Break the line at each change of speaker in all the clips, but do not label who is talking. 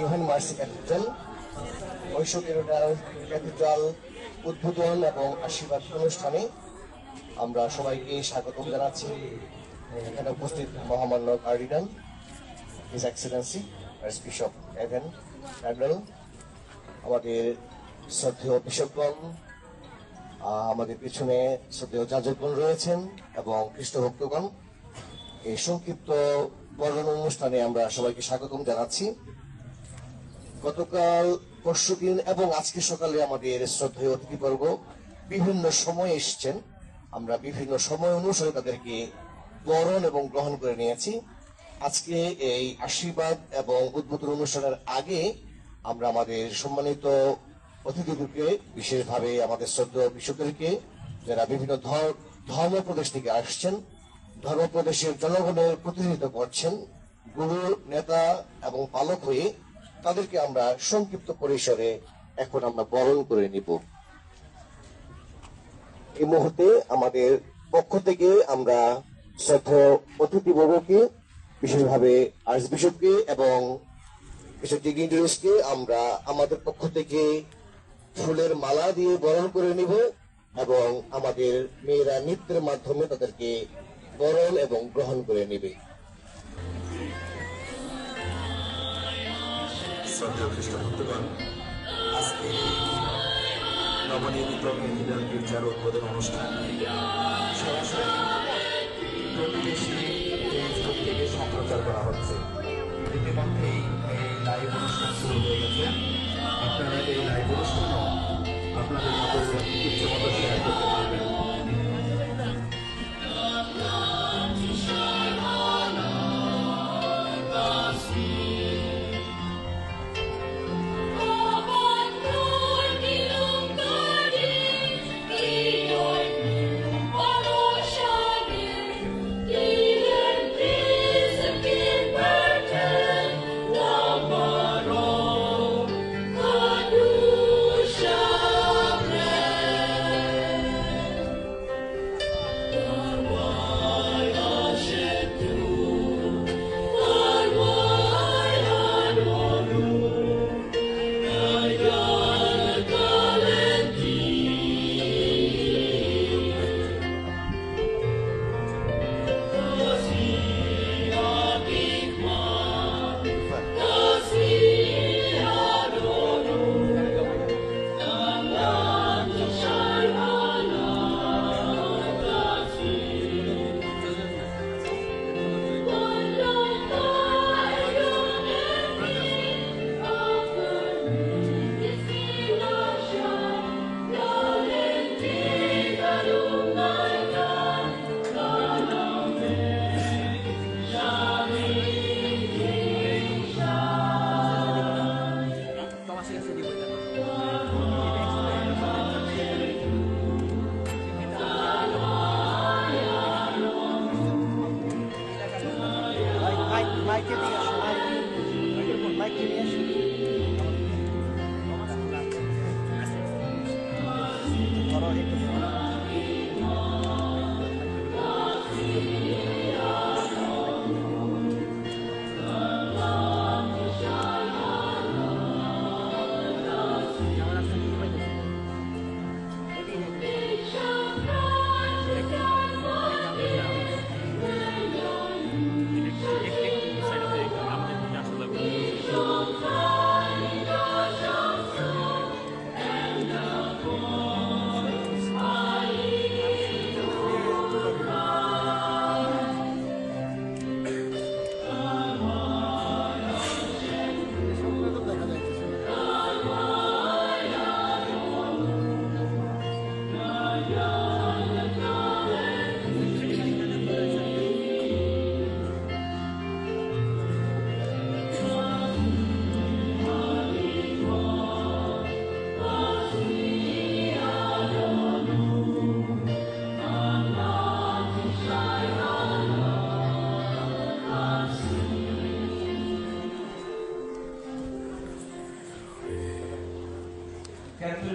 Yohan মার্সি cathedral ঐশো cathedral উদ্বোধন এবং আশীর্বাদ অনুষ্ঠানে আমরা সবাইকে স্বাগত জানাচ্ছি। এখানে উপস্থিত মহামান্য কার্ডিনাল হিজ এক্সেলেন্সি বিশপ এভেন ক্যান্ডেল আমাদের শ্রদ্ধেয় বিশপগণ আমাদের পিছনে শ্রদ্ধেয় যাজকগণ রয়েছেন এবং খ্রিস্ট ভক্তগণ এই সংক্ষিপ্ত বর্ণন অনুষ্ঠানে আমরা সবাইকে স্বাগতম জানাচ্ছি। গতকাল পরশুদিন এবং আজকে সকালে আমাদের শ্রদ্ধেয় অতিথিবর্গ বিভিন্ন সময় এসছেন। আমরা বিভিন্ন সময় অনুসারে তাদেরকে বরণ এবং গ্রহণ করে নিয়েছি। আজকে এই আশীর্বাদ এবং উদ্বোধন অনুষ্ঠানের আগে আমরা আমাদের সম্মানিত অতিথিদেরকে, বিশেষভাবে আমাদের শ্রদ্ধেয় বিশ্বদেরকে যারা বিভিন্ন ধর- ধর্মপ্রদেশ থেকে আসছেন, ধর্মপ্রদেশের জনগণের প্রতিনিধিত্ব করছেন গুরু নেতা এবং পালক হয়ে তাদেরকে আমরা সংক্ষিপ্ত পরিসরে এখন আমরা বরণ করে নিব। এই মুহূর্তে আমাদের পক্ষ থেকে আমরা শ্রদ্ধেয় অতিথিবর্গকে বিশেষভাবে আর্চ বিশপকে এবং ডিগনিটারিজকে আমরা আমাদের পক্ষ থেকে ফুলের মালা দিয়ে বরণ করে নিব এবং আমাদের মেয়েরা নৃত্যের মাধ্যমে তাদেরকে বরণ এবং গ্রহণ করে নেবে।
শ্রদ্ধেয় খ্রিস্ট ভক্তগণ আজকে নবনির্মিত মেদিনার গির্জার উদ্বোধন অনুষ্ঠান। ফেসবুক থেকে সম্প্রচার করা হচ্ছে। ইতিমধ্যেই এই লাইভ অনুষ্ঠান শুরু হয়ে গেছে। আপনারা এই লাইভ অনুষ্ঠানও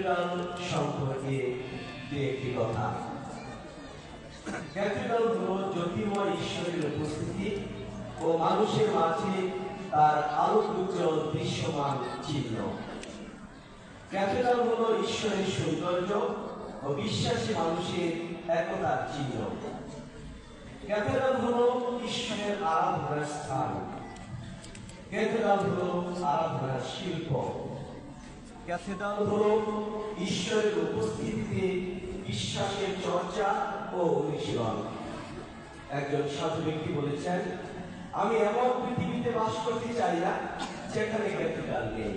ক্যাথিড্রাল সম্পর্কে দু একটি কথা। ক্যাথিড্রাল হল জ্যোতির্ময় ঈশ্বরের উপস্থিতি ও মানুষের মাঝে তার আলোকোজ্জ্বল দৃশ্যমান চিহ্ন। ক্যাথেড্রাল হলো ঈশ্বরের সৌন্দর্য ও বিশ্বাসী মানুষের একতার চিহ্ন। ক্যাথেড্রাল হল ঈশ্বরের আরাধনার স্থান। ক্যাথেড্রাল হলো আরাধনার শিল্প। ক্যাথেড্রাল হলো ঈশ্বরের উপস্থিতিতে বিশ্বাসের চর্চা ও অনুশীলন। একজন সাধু ব্যক্তি বলেছেন, আমি এমন পৃথিবীতে বাস করতে চাই না যেখানে ক্যাথেড্রাল নেই।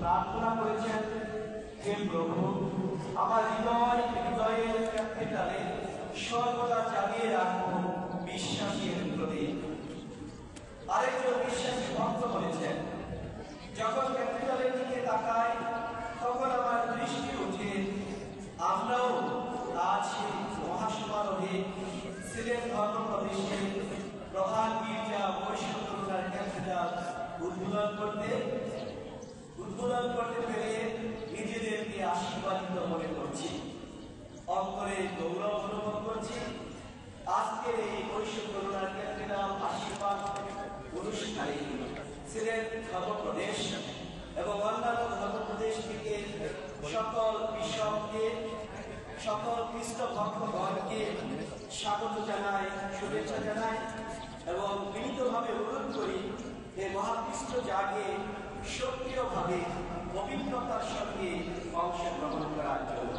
প্রার্থনা করেছেন, হে প্রভু, আমার হৃদয় হৃদয়ের ক্যাথেড্রালে সর্বদা চালিয়ে রাখব বিশ্বাসের প্রতীক আরেকজন বিশ্বাসী ভক্ত বলেছেন যখন ক্যাপিটালের দিকে তাকাই, তখন আমার দৃষ্টি আমরাও আজ মহাসমারোহে সিলেট ধর্ম প্রধান গির্জা ক্যাপিটাল উদ্বোধন করতে উদ্বোধন করতে পেরে নিজেদেরকে আশীর্বাদিত মনে করছি অন্তরে গৌরব অনুভব করছি আজকের এই বৈশ্ব করুণার ক্যাপিটাল আশীর্বাদ অনুষ্ঠানে সিলেট ধর্মপ্রদেশ এবং অন্যান্য ধর্মপ্রদেশ থেকে সকল বিশ্বকে সকল খ্রিস্ট ভক্তগণকে স্বাগত জানাই, শুভেচ্ছা জানাই এবং বিনীতভাবে অনুরোধ করি যে মহাকৃষ্ট জাগে সক্রিয়ভাবে অভিজ্ঞতার সঙ্গে অংশগ্রহণ করার জন্য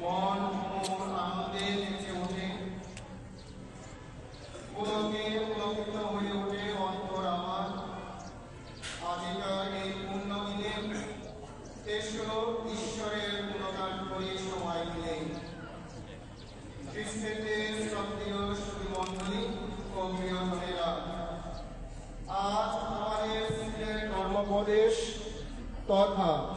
মন মন আনন্দে নেচে ওঠে পুলকে পুলকিত হয়ে ওঠে অন্তর আমার আজিকার এই পূর্ণ দিনে এসো ঈশ্বরের গুণগান করি সবাই মিলে খ্রিস্টেতে সক্রিয় সুমণ্ডলী ও প্রিয়জনেরা আজ আমাদের সিলেট ধর্মপ্রদেশ তথা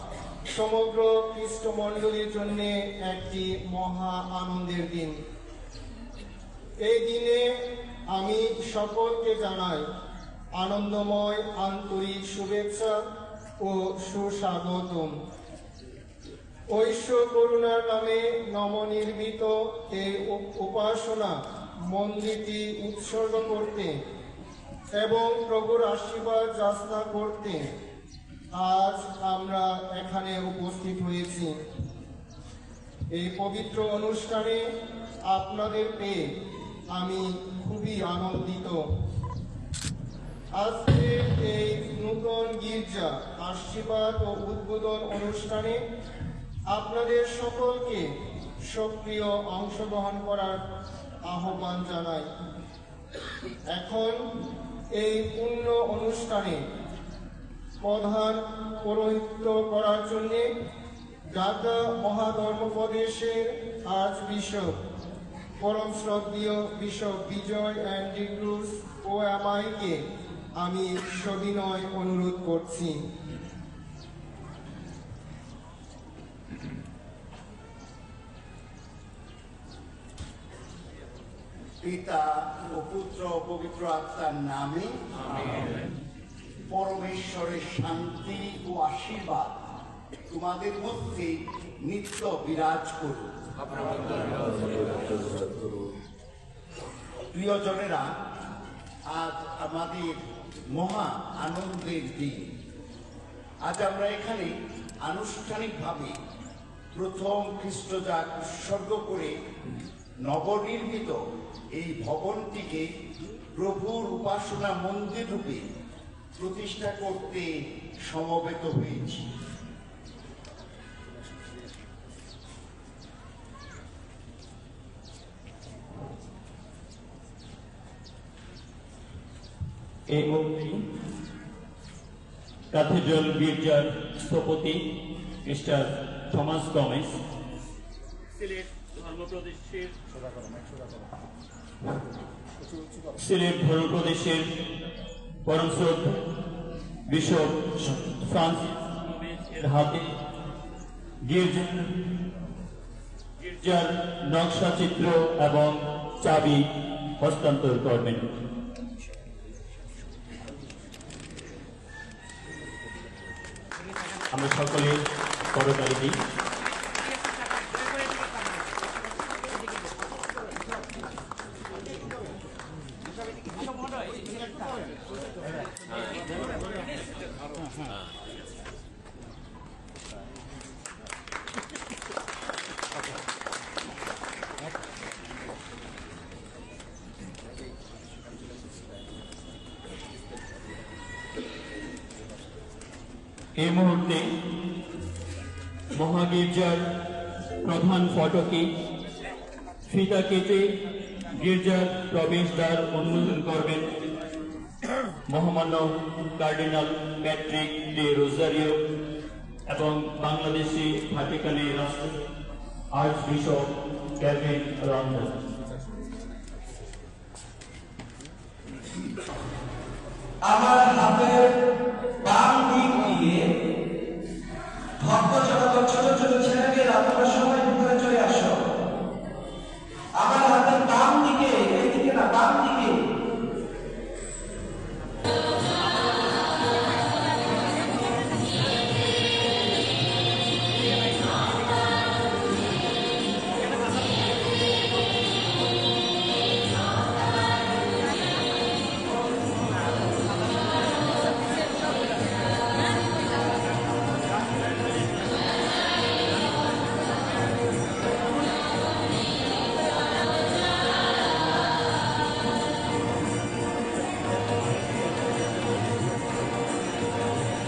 সমগ্র খ্রিস্টমণ্ডলীর জন্য একটি মহা আনন্দের দিন। এই দিনে আমি সকলকে জানাই আনন্দময় আন্তরিক শুভেচ্ছা ও সুস্বাগতম। ঐশ্ব করুণার নামে নবনির্মিত এই উপ- উপাসনা মন্দিরটি উৎসর্গ করতে এবং প্রভুর আশীর্বাদ যাচনা করতে আজ আমরা এখানে উপস্থিত হয়েছি। এই পবিত্র অনুষ্ঠানে আপনাদের পেয়ে আমি খুবই আনন্দিত। আজকে এই নূতন গির্জা, আশীর্বাদ ও উদ্বোধন অনুষ্ঠানে আপনাদের সকলকে সক্রিয় অংশগ্রহণ করার আহ্বান জানাই। এখন এই পূর্ণ অনুষ্ঠানে প্রধান পৌরোহিত্য করার জন্য ঢাকা মহাধর্মপ্রদেশের আজ বিশপ পরম শ্রদ্ধীয় বিশপ বিজয় অ্যান্ড ডিক্রুজ ও এমআইকে আমি সবিনয় অনুরোধ করছি।
পিতা ও পুত্র ও পবিত্র আত্মার নামে। পরমেশ্বরের শান্তি ও আশীর্বাদ তোমাদের মধ্যে নিত্য বিরাজ করুন প্রিয়জনেরা, আজ আমাদের মহা আনন্দের দিন। আজ আমরা এখানে আনুষ্ঠানিকভাবে প্রথম খ্রিস্টজাত উৎসর্গ করে নবনির্মিত এই ভবনটিকে প্রভুর উপাসনা মন্দির রূপে প্রতিষ্ঠা করতে সমবেত হয়েছি।
এই মুহূর্তে ক্যাথেড্রাল গির্জার স্থপতি মিস্টার থমাস গমেজ সিলেট ধর্মপ্রদেশের সিলেট ধর্মপ্রদেশের পরম শ্রদ্ধা বিশপ ফ্রান্সিস গমেজের হাতে গির্জার গির্জার নকশা চিত্র এবং চাবি হস্তান্তর করবেন। আমরা সকলে করতালি দিই এই মুহূর্তে মহাগির্জার প্রধান ফটকে ফিতা কেটে গির্জার প্রবেশদ্বার উন্মোচন করবেন মহামান্য কার্ডিনাল প্যাট্রিক ডে রোজারিও এবং বাংলাদেশি ভাটিকানের রাষ্ট্র আর্চ বিশপ ক্যালভিন রঞ্জন
আমার হাতের বাম দিক দিয়ে ভক্ত যখন ছোট ছোট ছেলেকে রাত্রার সবাই